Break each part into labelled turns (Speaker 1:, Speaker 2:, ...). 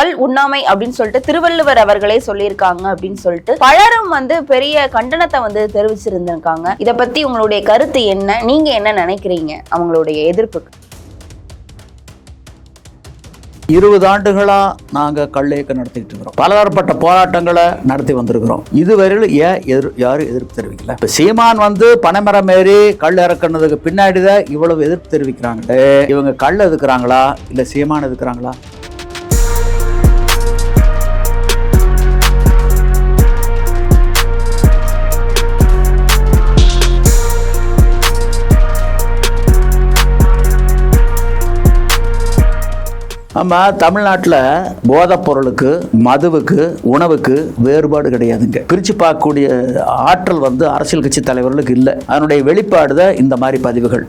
Speaker 1: கல் உண்ணாமை அப்படின்னு சொல்லிட்டு திருவள்ளுவர் அவர்களே சொல்லியிருக்காங்க அப்படின்னு சொல்லிட்டு பலரும் வந்து பெரிய கண்டனத்தை வந்து தெரிவிச்சிருந்திருக்காங்க. இதை பத்தி உங்களுடைய கருத்து என்ன? நீங்க என்ன நினைக்கிறீங்க? அவங்களுடைய எதிர்ப்புக்கு.
Speaker 2: இருபது ஆண்டுகளா நாங்க கல்லேக்க நடத்திட்டு இருக்கிறோம். பலதரப்பட்ட போராட்டங்களை நடத்தி வந்திருக்கிறோம். இதுவரையில் ஏன் எதிர் யாரும் எதிர்ப்பு தெரிவிக்கல? இப்ப சீமான் வந்து பனைமரம் ஏறி கல் இறக்குனதுக்கு பின்னாடி தான் இவ்வளவு எதிர்ப்பு தெரிவிக்கிறாங்களே. இவங்க கல் எதுக்குறாங்களா? இல்ல சீமான் எதுக்குறாங்களா? நம்ம தமிழ்நாட்டில் போதைப் பொருளுக்கு மதுவுக்கு உணவுக்கு வேறுபாடு கிடையாதுங்க. பிரித்து பார்க்கக்கூடிய ஆற்றல் வந்து அரசியல் கட்சி தலைவர்களுக்கு இல்லை. அதனுடைய வெளிப்பாடு தான் இந்த மாதிரி பதிவுகள்.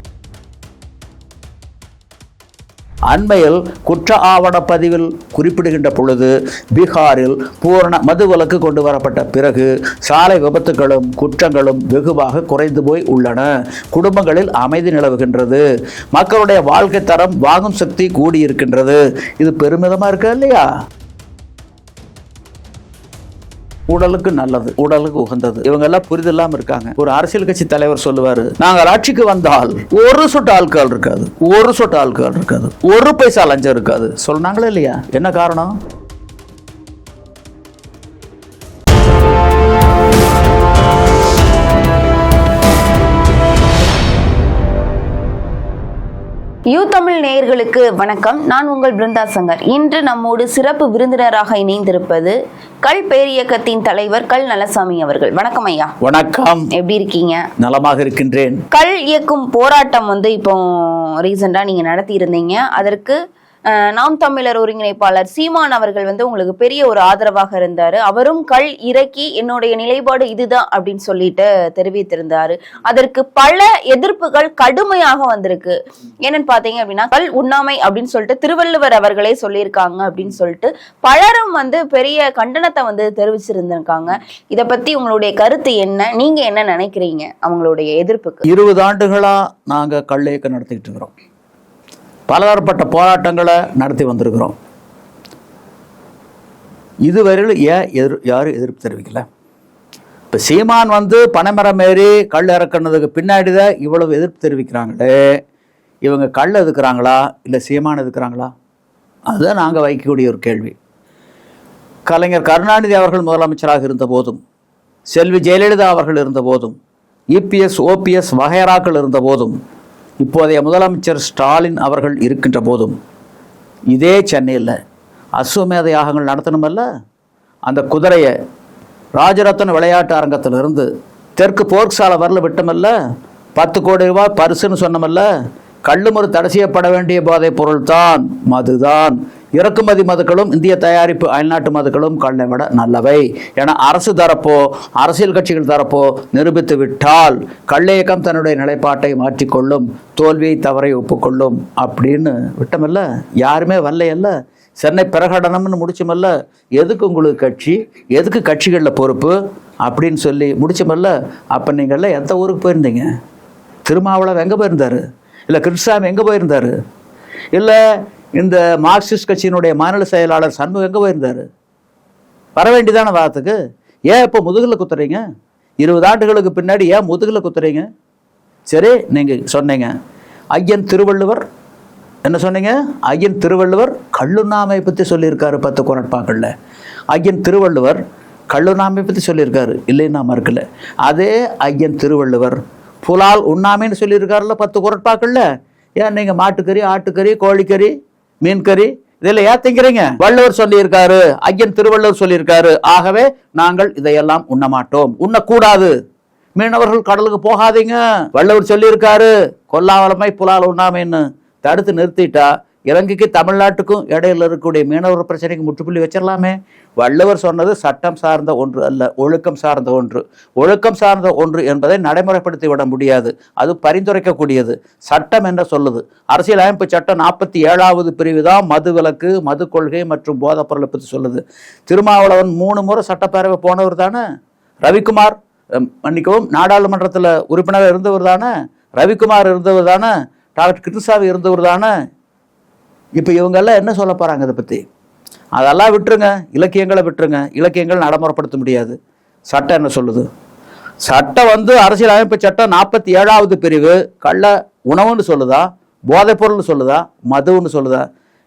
Speaker 2: அண்மையில் குற்ற ஆவண பதிவில் குறிப்பிடுகின்ற பொழுது பீகாரில் பூரண மது விலக்கு கொண்டு வரப்பட்ட பிறகு சாலை விபத்துகளும் குற்றங்களும் வெகுவாக குறைந்து போய் உள்ளன. குடும்பங்களில் அமைதி நிலவுகின்றது. மக்களுடைய வாழ்க்கை தரம் வாங்கும் சக்தி கூடியிருக்கின்றது. இது பெருமிதமாக இருக்கா இல்லையா? உடலுக்கு நல்லது உடலுக்கு உகந்தது. இவங்க எல்லாம் புரிதல் இருக்காங்க. ஒரு அரசியல் கட்சி தலைவர் சொல்லுவாரு நாங்கள் ஆட்சிக்கு வந்தால் ஒரு சொட்டு ஆட்கள் இருக்காது ஒரு சொட்டு ஆட்கள் இருக்காது ஒரு பைசா லஞ்சம் இருக்காது. சொன்னாங்களே இல்லையா? என்ன காரணம்?
Speaker 1: யூ தமிழ் நேயர்களுக்கு வணக்கம். நான் உங்கள் பிருந்தா சங்கர். இன்று நம்மோடு சிறப்பு விருந்தினராக இணைந்திருப்பது கல் பேரியக்கத்தின் தலைவர் கல் நலசாமி அவர்கள். வணக்கம் ஐயா.
Speaker 2: வணக்கம்.
Speaker 1: எப்படி இருக்கீங்க?
Speaker 2: நலமாக இருக்கின்றேன்.
Speaker 1: கல் இயக்கும் போராட்டம் வந்து இப்போ ரீசெண்டாக நீங்கள் நடத்தி இருந்தீங்க அதற்கு நாம் தமிழர் ஒருங்கிணைப்பாளர் சீமான் அவர்கள் வந்து உங்களுக்கு பெரிய ஒரு ஆதரவாக இருந்தாரு. அவரும் கல் இறக்கி என்னுடைய நிலைப்பாடு இதுதான் அப்படின்னு சொல்லிட்டு தெரிவித்திருந்தாரு. அதற்கு பல எதிர்ப்புகள் கடுமையாக வந்திருக்கு. என்னன்னு பாத்தீங்க அப்படின்னா கல் உண்ணாமை அப்படின்னு சொல்லிட்டு திருவள்ளுவர் அவர்களே சொல்லியிருக்காங்க அப்படின்னு சொல்லிட்டு பலரும் வந்து பெரிய கண்டனத்தை வந்து தெரிவிச்சிருந்திருக்காங்க. இத பத்தி உங்களுடைய கருத்து என்ன? நீங்க என்ன நினைக்கிறீங்க அவங்களுடைய எதிர்ப்புக்கு?
Speaker 2: இருபது ஆண்டுகளா நாங்க கல்லேக்க நடத்திக்கிட்டு இருக்கிறோம். பலதரப்பட்ட போராட்டங்களை நடத்தி வந்திருக்கிறோம். இதுவரையில் ஏன் எதிர் யாரும் எதிர்ப்பு தெரிவிக்கல? இப்போ சீமான் வந்து பனைமரம் ஏறி கல் இறக்குனதுக்கு பின்னாடி தான் இவ்வளவு எதிர்ப்பு தெரிவிக்கிறாங்களே. இவங்க கல் எதுக்குறாங்களா? இல்லை சீமான் எதுக்குறாங்களா? அதுதான் நாங்கள் வைக்கக்கூடிய ஒரு கேள்வி. கலைஞர் கருணாநிதி அவர்கள் முதலமைச்சராக இருந்த போதும் செல்வி ஜெயலலிதா அவர்கள் இருந்த போதும் இபிஎஸ் ஓபிஎஸ் வகையராக்கள் இருந்த போதும் இப்போதைய முதலமைச்சர் ஸ்டாலின் அவர்கள் இருக்கின்ற போதும் இதே சென்னையில் அஸ்வமேத யாகங்கள் நடத்தணுமல்ல? அந்த குதிரையை ராஜரத்ன விளையாட்டு அரங்கத்திலிருந்து தெற்கு போர்க் சாலை வரல விட்டமல்ல? பத்து கோடி ரூபாய் பரிசுன்னு சொன்னமல்ல? கள்ளுமறு தடை செய்யப்பட வேண்டிய போதைப் பொருள்தான் மதுதான். இறக்குமதி மதுக்களும் இந்திய தயாரிப்பு அயல்நாட்டு மதுக்களும் கண்ணை விட நல்லவை. என அரசு தரப்போ அரசியல் கட்சிகள் தரப்போ நிரூபித்து விட்டால் கள்ளையக்கம் தன்னுடைய நிலைப்பாட்டை மாற்றிக்கொள்ளும் தோல்வியை தவறை ஒப்புக்கொள்ளும் அப்படின்னு விட்டமல்ல யாருமே வரலையல்ல சென்னை பிரகடனம்னு முடிச்சமல்ல எதுக்கு உங்களுக்கு கட்சி எதுக்கு கட்சிகளில் பொறுப்பு அப்படின்னு சொல்லி முடிச்சமல்ல அப்போ நீங்கள்லாம் எந்த ஊருக்கு போயிருந்தீங்க? திருமாவளவன் எங்கே போயிருந்தாரு? இல்லை கிருஷ்ணசாமி எங்கே போயிருந்தாரு? இல்லை இந்த மார்க்சிஸ்ட் கட்சியினுடைய மாநில செயலாளர் சண்முகம் எங்கே போயிருந்தார்? வர வேண்டியதான வாரத்துக்கு? ஏன் இப்போ முதுகில் குத்துறீங்க? இருபது ஆண்டுகளுக்கு பின்னாடி ஏன் முதுகில் குத்துறீங்க? சரி நீங்கள் சொன்னீங்க. ஐயன் திருவள்ளுவர் என்ன சொன்னீங்க? ஐயன் திருவள்ளுவர் கல்லுண்ணாமை பற்றி சொல்லியிருக்காரு பத்து குரட்பாக்களில். ஐயன் திருவள்ளுவர் கள்ளுண்ணாமை பற்றி சொல்லியிருக்காரு. இல்லைன்னா மறுக்கல. அதே ஐயன் திருவள்ளுவர் புலால் உண்ணாமைன்னு சொல்லியிருக்காருல்ல பத்து குரட்பாக்களில். ஏன் நீங்கள் மாட்டுக்கறி ஆட்டுக்கறி கோழிக்கறி? மீன் கறி இதில் ஏன் திங்கிறீங்க? வள்ளுவர் சொல்லியிருக்காரு ஐயன் திருவள்ளுவர் சொல்லியிருக்காரு. ஆகவே நாங்கள் இதையெல்லாம் உண்ண மாட்டோம். உண்ணக்கூடாது. மீனவர்கள் கடலுக்கு போகாதீங்க. வள்ளுவர் சொல்லியிருக்காரு கொல்லாவலமை புலால் உண்ணாமைன்னு. தடுத்து நிறுத்திட்டா இலங்கைக்கு தமிழ்நாட்டுக்கும் இடையில இருக்கக்கூடிய மீனவர் பிரச்சனைக்கு முற்றுப்புள்ளி வச்சிடலாமே வள்ளுவர் சொன்னது சட்டம் சார்ந்த ஒன்று அல்ல ஒழுக்கம் சார்ந்த ஒன்று. ஒழுக்கம் சார்ந்த ஒன்று என்பதை நடைமுறைப்படுத்தி விட முடியாது. அது பரிந்துரைக்கக்கூடியது. சட்டம் என்ன சொல்லுது? அரசியலமைப்பு சட்டம் நாற்பத்தி ஏழாவது பிரிவு தான் மது விலக்கு மது கொள்கை மற்றும் போதைப் பொருளை பற்றி சொல்லுது. திருமாவளவன் மூணு முறை சட்டப்பேரவை போனவர் தானே? ரவிக்குமார் மன்னிக்கவும் நாடாளுமன்றத்தில் உறுப்பினராக இருந்தவர் தானே? ரவிக்குமார் இருந்தவர் தானே? டாக்டர் கிருஷ்ணசாமி இருந்தவர் தானே? இப்போ இவங்கெல்லாம் என்ன சொல்ல போகிறாங்க இதை பற்றி அதெல்லாம் விட்டுருங்க. இலக்கியங்களை விட்டுருங்க. இலக்கியங்கள் நடைமுறைப்படுத்த முடியாது. சட்டம் என்ன சொல்லுது? சட்டம் வந்து அரசியலமைப்பு சட்டம் நாற்பத்தி ஏழாவது பிரிவு. கள்ள உணவுன்னு சொல்லுதா? போதைப்பொருள்னு சொல்லுதா? மதுன்னு சொல்லுதா?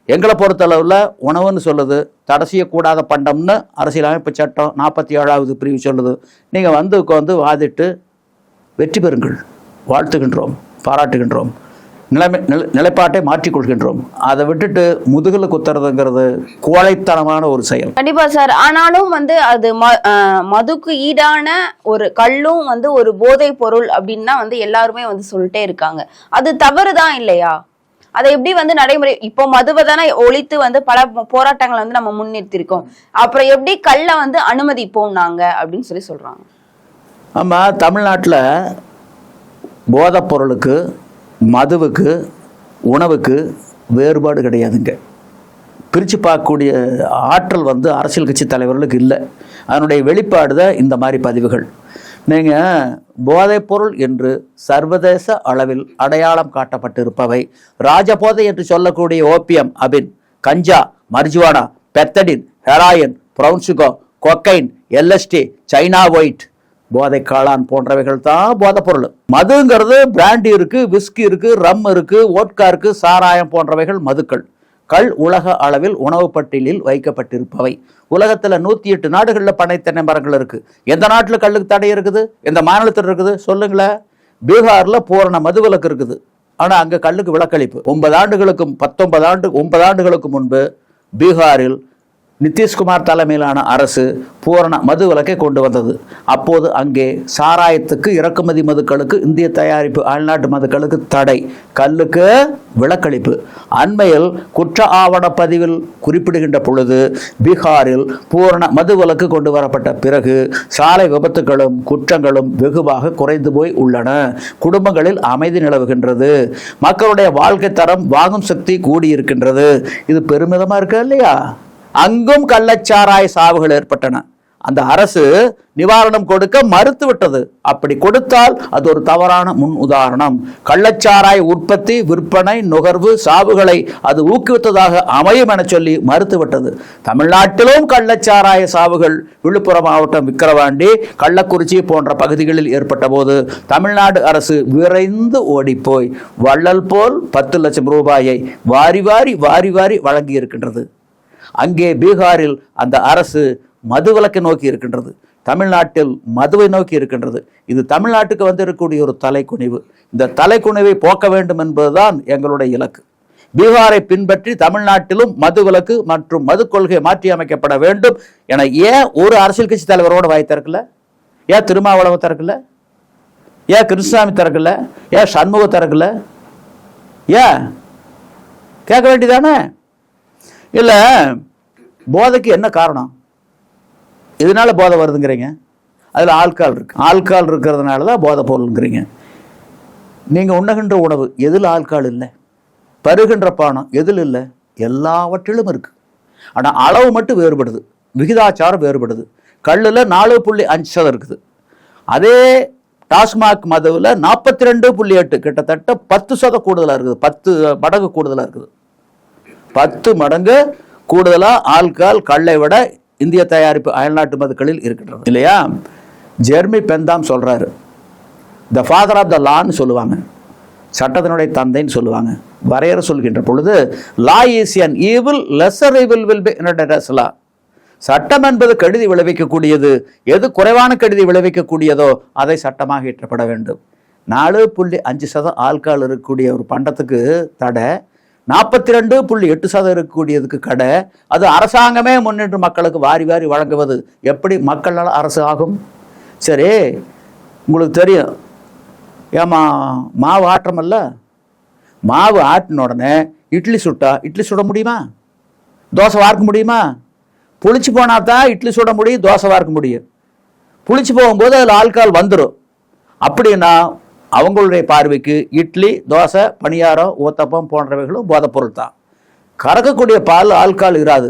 Speaker 2: எங்களை பொறுத்தளவில் உணவுன்னு சொல்லுது. தடை செய்யக்கூடாத பண்டம்னு அரசியலமைப்பு சட்டம் நாற்பத்தி ஏழாவது பிரிவு சொல்லுது. நீங்கள் வந்து உட்காந்து வாதிட்டு வெற்றி பெறுங்கள். வாழ்த்துகின்றோம். பாராட்டுகின்றோம். நிலைமை நிலை நிலைப்பாட்டை மாற்றிக்கொள்கின்றோம் அதை விட்டுட்டு முதுகில் குத்துறதுங்கிறது கோழைத்தனமான ஒரு செயல்.
Speaker 1: கண்டிப்பா சார். ஆனாலும் வந்து அது மதுக்கு ஈடான ஒரு கல்லும் வந்து ஒரு போதைப் பொருள் அப்படின்னு வந்து எல்லாருமே வந்து சொல்லிட்டே இருக்காங்க. அது தவறுதான் இல்லையா? அதை எப்படி வந்து நடைமுறை இப்போ மதுவை தானே ஒழித்து வந்து பல போராட்டங்களை வந்து நம்ம முன்னிறுத்திருக்கோம். அப்புறம் எப்படி கல்லை வந்து அனுமதிப்போம் நாங்க அப்படின்னு சொல்லி சொல்றாங்க.
Speaker 2: ஆமாம் தமிழ்நாட்டில் போதைப் பொருளுக்கு மதுவுக்கு உணவுக்கு வேறுபாடு கிடையாதுங்க. பிரித்து பார்க்கக்கூடிய ஆற்றல் வந்து அரசியல் கட்சி தலைவர்களுக்கு இல்லை. அதனுடைய வெளிப்பாடு தான் இந்த மாதிரி பதிவுகள். நீங்கள் போதைப்பொருள் என்று சர்வதேச அளவில் அடையாளம் காட்டப்பட்டிருப்பவை. ராஜபோதை என்று சொல்லக்கூடிய ஓபியம் அபின் கஞ்சா marijuana pethidine heroin ப்ரௌன்சுகோ cocaine LSD China white. போதை காளான் போன்றவைகள் தான் போதைப் பொருள் மதுங்கிறது பிராண்டி இருக்கு விஸ்கி இருக்கு ரம் இருக்கு ஓட்கா இருக்கு சாராயம் போன்றவைகள் மதுக்கள். கல் உலக அளவில் உணவு பட்டியலில் வைக்கப்பட்டிருப்பவை. உலகத்தில் நூற்றி எட்டு நாடுகளில் பனை தென்னை மரங்கள் இருக்கு. எந்த நாட்டில் கல்லுக்கு தடை இருக்குது? எந்த மாநிலத்தில் இருக்குது? சொல்லுங்களேன் பீகாரில் பூரண மதுவிலக்கு இருக்குது. ஆனால் அங்கே கல்லுக்கு விலக்களிப்பு. ஒன்பது ஆண்டுகளுக்கும் பத்தொன்பது ஆண்டு ஒன்பது ஆண்டுகளுக்கு முன்பு பீகாரில் நிதிஷ்குமார் தலைமையிலான அரசு பூரண மது விலக்கை கொண்டு வந்தது. அப்போது அங்கே சாராயத்துக்கு இறக்குமதி மதுக்களுக்கு இந்திய தயாரிப்பு அயல்நாட்டு மதுக்களுக்கு தடை கல்லுக்கு விலக்களிப்பு. அண்மையில் குற்ற ஆவண பதிவில் குறிப்பிடுகின்ற பொழுது பீகாரில் பூரண மது விலக்கு கொண்டு வரப்பட்ட பிறகு சாலை விபத்துகளும் குற்றங்களும் வெகுவாக குறைந்து போய் உள்ளன. குடும்பங்களில் அமைதி நிலவுகின்றது. மக்களுடைய வாழ்க்கை தரம் வாங்கும் சக்தி கூடியிருக்கின்றது. இது பெருமிதமாக இருக்கா இல்லையா? அங்கும் கள்ளச்சாராய சாவுகள் ஏற்பட்டன. அந்த அரசு நிவாரணம் கொடுக்க மறுத்துவிட்டது அப்படி கொடுத்தால் அது ஒரு தவறான முன் உதாரணம். கள்ளச்சாராய உற்பத்தி விற்பனை நுகர்வு சாவுகளை அது ஊக்குவித்ததாக அமையும் என சொல்லி மறுத்துவிட்டது தமிழ்நாட்டிலும் கள்ளச்சாராய சாவுகள் விழுப்புரம் மாவட்டம் விக்கிரவாண்டி கள்ளக்குறிச்சி போன்ற பகுதிகளில் ஏற்பட்ட போது தமிழ்நாடு அரசு விரைந்து ஓடிப்போய் வள்ளல் போல் பத்து லட்சம் ரூபாயை வாரி வாரி வாரி வாரி வழங்கி இருக்கின்றது அங்கே பீகாரில் அந்த அரசு மதுவிலக்கை நோக்கி இருக்கின்றது. தமிழ்நாட்டில் மதுவை நோக்கி இருக்கின்றது. இது தமிழ்நாட்டுக்கு வந்திருக்கக்கூடிய ஒரு தலைக்குனிவு. இந்த தலைக்குனிவை போக்க வேண்டும் என்பதுதான் எங்களுடைய இலக்கு. பீகாரை பின்பற்றி தமிழ்நாட்டிலும் மதுவிலக்கு மற்றும் மது கொள்கை மாற்றி அமைக்கப்பட வேண்டும் என ஏன் ஒரு அரசியல் கட்சி தலைவரோட வாய் திறக்கல? ஏன் திருமாவளவன் திறக்கல? ஏன் கிருஷ்ணசாமி திறக்கல? ஏன் சண்முக திறக்கல? ஏன்? கேட்க வேண்டியதானே? இல்லை போதைக்கு என்ன காரணம்? இதனால போதை வருதுங்கிறீங்க? அதில் ஆல்கால் இருக்கு. ஆல்கால் இருக்கிறதுனால தான் போதை பொருளுங்கிறீங்க. நீங்கள் உண்ணுகின்ற உணவு எதில் ஆல்கால் இல்லை? பருகின்ற பானம் எதில் இல்லை? எல்லாவற்றிலும் இருக்குது ஆனால் அளவு மட்டும் வேறுபடுது. விகிதாச்சாரம் வேறுபடுது. கல்லில் நாலு புள்ளி அஞ்சு சதம் இருக்குது. அதே டாஸ்மாக் மதுவில் நாற்பத்தி ரெண்டு புள்ளி எட்டு கிட்டத்தட்ட பத்து சதம் கூடுதலாக இருக்குது. பத்து மடங்கு கூடுதலாக இருக்குது. பத்து மடங்கு கூடுதலாக ஆல்கால் கல்லை விட இந்திய தயாரிப்பு அயல்நாட்டு மதுக்களில் இருக்கின்றது இல்லையா? ஜெர்மி பெந்தாம் சொல்கிறாரு த ஃபாதர் ஆஃப் த லான்னு சொல்லுவாங்க. சட்டத்தினுடைய தந்தைன்னு சொல்லுவாங்க. வரையறை சொல்கின்ற பொழுது law is an evil lesser evil will be law சட்டம் என்பது கெடுதி விளைவிக்கக்கூடியது. எது குறைவான கெடுதி விளைவிக்கக்கூடியதோ அதை சட்டமாக இயற்றப்பட வேண்டும். நாலு புள்ளி அஞ்சு சதம் ஆல்கால் இருக்கக்கூடிய ஒரு பண்டத்துக்கு தடை. நாற்பத்தி ரெண்டு புள்ளி எட்டு சதவீதம் இருக்கக்கூடியதுக்கு கடை. அது அரசாங்கமே முன்னின்று மக்களுக்கு வாரி வாரி வழங்குவது. எப்படி மக்களால் அரசு ஆகும்? சரி உங்களுக்கு தெரியும். ஏமா மாவு ஆட்டுறமல்ல? மாவு ஆட்டின உடனே இட்லி சுட்டா இட்லி சுட முடியுமா? தோசை வார்க்க முடியுமா? புளிச்சு போனால் தான் இட்லி சுட முடியும் தோசை வார்க்க முடியும். புளிச்சு போகும்போது அதில் ஆல்கால் வந்துடும் அப்படின்னா அவங்களுடைய பார்வைக்கு இட்லி தோசை பணியாரம் ஊத்தப்பம் போன்றவைகளும் போதைப் பொருள் தான் கறக்கக்கூடிய பால் ஆல்கால் இராது.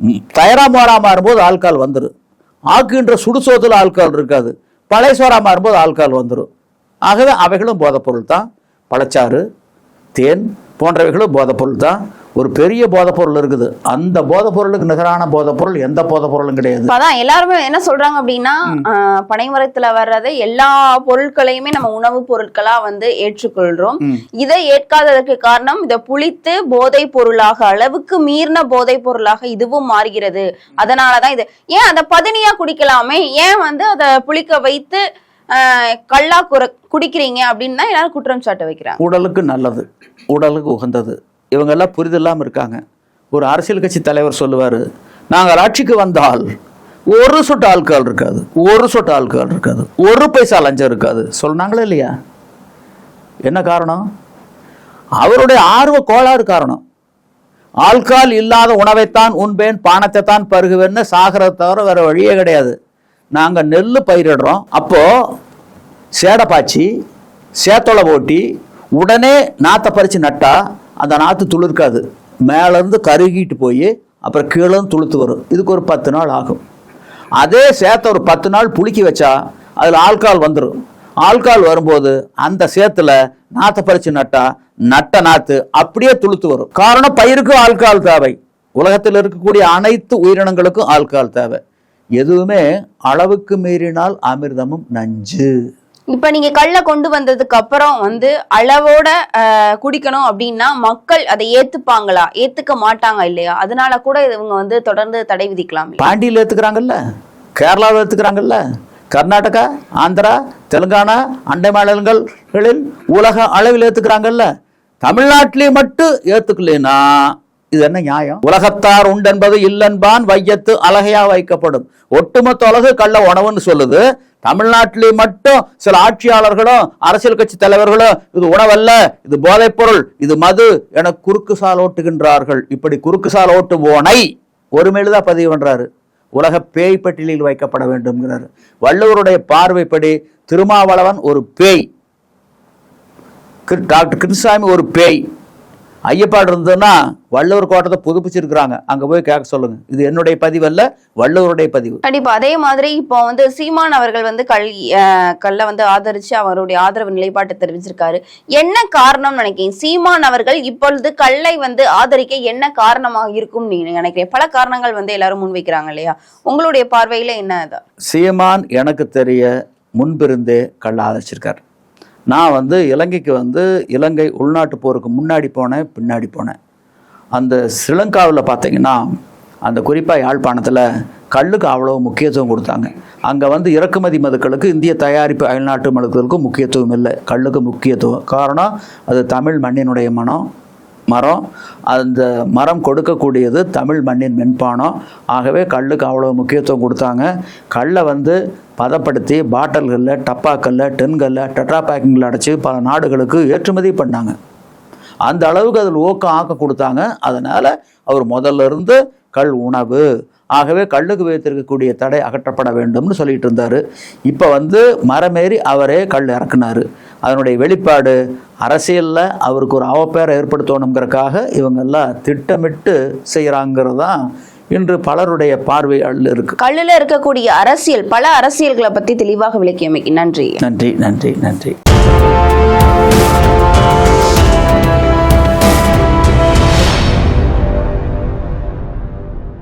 Speaker 2: தயாராக தயாரா மோரா மாறும்போது ஆல்கால் வந்துடும் ஆக்குன்ற சுடுசோத்தில் ஆல்கால் இருக்காது. பழைய சோறா மாறும்போது ஆல்கால் வந்துடும் ஆகவே அவைகளும் போதைப் பொருள் தான் பழச்சாறு தேன் போன்றவைகளும் போதைப் பொருள் தான் ஒரு பெரிய போதைப் பொருள் இருக்குது. அந்த போதைப் பொருளுக்கு நிகரான போதைப் பொருள் எந்த போதைப் பொருளும் கிடையாது.
Speaker 1: அதான் எல்லாருமே என்ன சொல்றாங்க அப்படின்னா பனைமரத்துல வர்றது எல்லா பொருட்களையுமே நம்ம உணவுப் பொருட்களா வந்து ஏற்றுக்கொள்றோம். இதை ஏற்காததற்கு காரணம் இதை புளித்து போதைப் பொருளாக அளவுக்கு மீறின போதைப் பொருளாக இதுவும் மாறுகிறது. அதனாலதான் இது. ஏன் அதை பதினியா குடிக்கலாமே? ஏன் வந்து அதை புளிக்க வைத்து குற குடிக்கிறீங்க அப்படின்னு தான் எல்லாரும் குற்றம் சாட்ட வைக்கிறாங்க.
Speaker 2: உடலுக்கு நல்லது. உடலுக்கு உகந்தது. இவங்கெல்லாம் எல்லாம் இருக்காங்க. ஒரு அரசியல் கட்சி தலைவர் சொல்லுவார் நாங்கள் ஆட்சிக்கு வந்தால் ஒரு சொட்டு ஆல்கஹால் இருக்காது ஒரு சொட்டு ஆல்கஹால் இருக்காது ஒரு பைசா லஞ்சம் இருக்காது. சொன்னாங்களே இல்லையா? என்ன காரணம்? அவருடைய ஆர்வ கோளாறு காரணம். ஆல்கால் இல்லாத உணவைத்தான் உண்பேன் பானத்தை தான் பருகுவேன்னு சாகிறத தவிர வேற வழியே கிடையாது. நாங்கள் நெல் பயிரிடுறோம். அப்போது சேடை பாய்ச்சி சேத்தொலை ஓட்டி உடனே நாற்றை பறித்து நட்டா அந்த நாற்று துளிர்க்காது. மேலேருந்து கருகிட்டு போய் அப்புறம் கீழே துளுத்து வரும். இதுக்கு ஒரு பத்து நாள் ஆகும். அதே சேத்தை ஒரு பத்து நாள் புளிக்கி வச்சா அதில் ஆல்கால் வந்துடும் ஆள்கால் வரும்போது அந்த சேத்துல நாற்றை பறித்து நட்டா நட்ட நாத்து அப்படியே துளுத்து வரும். காரணம் பயிருக்கு ஆல்கால் தேவை. உலகத்தில் இருக்கக்கூடிய அனைத்து உயிரினங்களுக்கும் ஆல்கால் தேவை. எதுவுமே அளவுக்கு மீறினால் அமிர்தமும் நஞ்சு.
Speaker 1: இப்ப நீங்க கள்ள கொண்டு வந்ததுக்கு அப்புறம் வந்து அளவோட ஆஹ், குடிக்கணும் அப்படின்னா மக்கள் அதை ஏத்துப்பாங்களா? ஏத்துக்க மாட்டாங்க இல்லையா? அதனால கூட இவங்க வந்து தொடர்ந்து தடை விதிக்கலாம்
Speaker 2: பாண்டியில் ஏற்றுக்கிறாங்கல்ல கேரளாவில் ஏற்றுக்கிறாங்கல்ல கர்நாடகா ஆந்திரா தெலுங்கானா அண்டை மாநிலங்களில் உலக அளவில் ஏற்றுக்கிறாங்கல்ல தமிழ்நாட்டிலே மட்டும் ஏற்றுக்கலைன்னா இது என்ன நியாயம்? உலகத்தார் உண்டென்பது இல்லென்பான் வையத்து அழகையா வைக்கப்படும். ஒட்டுமொத்த உலகு கள்ள உணவுன்னு சொல்லுது. தமிழ்நாட்டிலே மட்டும் சில ஆட்சியாளர்களும் அரசியல் கட்சி தலைவர்களும் இது உணவல்ல இது போதைப் பொருள் இது மது என குறுக்கு சால் ஓட்டுகின்றார்கள். இப்படி குறுக்கு சால் ஓட்டுவோனை ஒரு மேலுதான் பதிவு பண்றாரு. உலக பேய் பட்டியலில் வைக்கப்பட வேண்டும்ங்கிறார். வள்ளுவருடைய பார்வைப்படி திருமாவளவன் ஒரு பேய். கிரு- டாக்டர் கிருஷ்ணசாமி ஒரு பேய். ஐயப்பாடு இருந்ததுன்னா வள்ளுவர் கோட்டத்தை புதுப்பிச்சிருக்கிறாங்க. அங்க போய் கேட்க சொல்லுங்க. இது என்னுடைய பதிவு அல்ல வள்ளுவருடைய பதிவு.
Speaker 1: கண்டிப்பா. அதே மாதிரி இப்போ வந்து சீமான் அவர்கள் வந்து கல் ஆஹ், கல்லை வந்து ஆதரிச்சு அவருடைய ஆதரவு நிலைப்பாட்டை தெரிவிச்சிருக்காரு. என்ன காரணம் நினைக்கிறீங்க? சீமான் அவர்கள் இப்பொழுது கல்லை வந்து ஆதரிக்க என்ன காரணமாக இருக்கும் நீங்க நினைக்கிறீங்க? பல காரணங்கள் வந்து எல்லாரும் முன்வைக்கிறாங்க இல்லையா? உங்களுடைய பார்வையில என்ன
Speaker 2: சீமான் எனக்கு தெரிய முன்பிருந்தே கள்ள ஆதரிச்சிருக்கார். நான் வந்து இலங்கைக்கு வந்து இலங்கை உள்நாட்டு போருக்கு முன்னாடி போனேன் பின்னாடி போனேன். அந்த ஸ்ரீலங்காவில் பார்த்தீங்கன்னா அந்த குறிப்பாக யாழ்ப்பாணத்தில் கல்லுக்கு அவ்வளோ முக்கியத்துவம் கொடுத்தாங்க. அங்கே வந்து இறக்குமதி மதுக்களுக்கு இந்திய தயாரிப்பு அயல்நாட்டு மதுக்களுக்கும் முக்கியத்துவம் இல்லை. கல்லுக்கு முக்கியத்துவம். காரணம் அது தமிழ் மண்ணினுடைய மனம். மரம். அந்த மரம் கொடுக்கக்கூடியது தமிழ் மண்ணின் மென்பானம். ஆகவே கல்லுக்கு அவ்வளோ முக்கியத்துவம் கொடுத்தாங்க. கல்லை வந்து பதப்படுத்தி பாட்டில்களில் டப்பாக்களில் டென்களில் டெட்ரா பேக்கிங்கில் அடைச்சி பல நாடுகளுக்கு ஏற்றுமதி பண்ணாங்க. அந்த அளவுக்கு அதில் ஊக்கம் ஆக்க கொடுத்தாங்க. அதனால் அவர் முதல்ல இருந்து கல் உணவு. ஆகவே கல்லுக்கு வைத்திருக்கக்கூடிய தடை அகற்றப்பட வேண்டும்னு சொல்லிட்டு இருந்தார். இப்போ வந்து மரமேறி அவரே கல் இறக்குனாரு. அதனுடைய வெளிப்பாடு அரசியலில் அவருக்கு ஒரு அவப்பேரை ஏற்படுத்தணுங்கிறதுக்காக இவங்கெல்லாம் திட்டமிட்டு செய்கிறாங்கிறது தான் இன்று பலருடைய பார்வைகள் இருக்கு.
Speaker 1: கல்லுல இருக்கக்கூடிய அரசியல் பல அரசியல்களை பத்தி தெளிவாக விளக்கியமைக்கு நன்றி.
Speaker 2: நன்றி நன்றி நன்றி.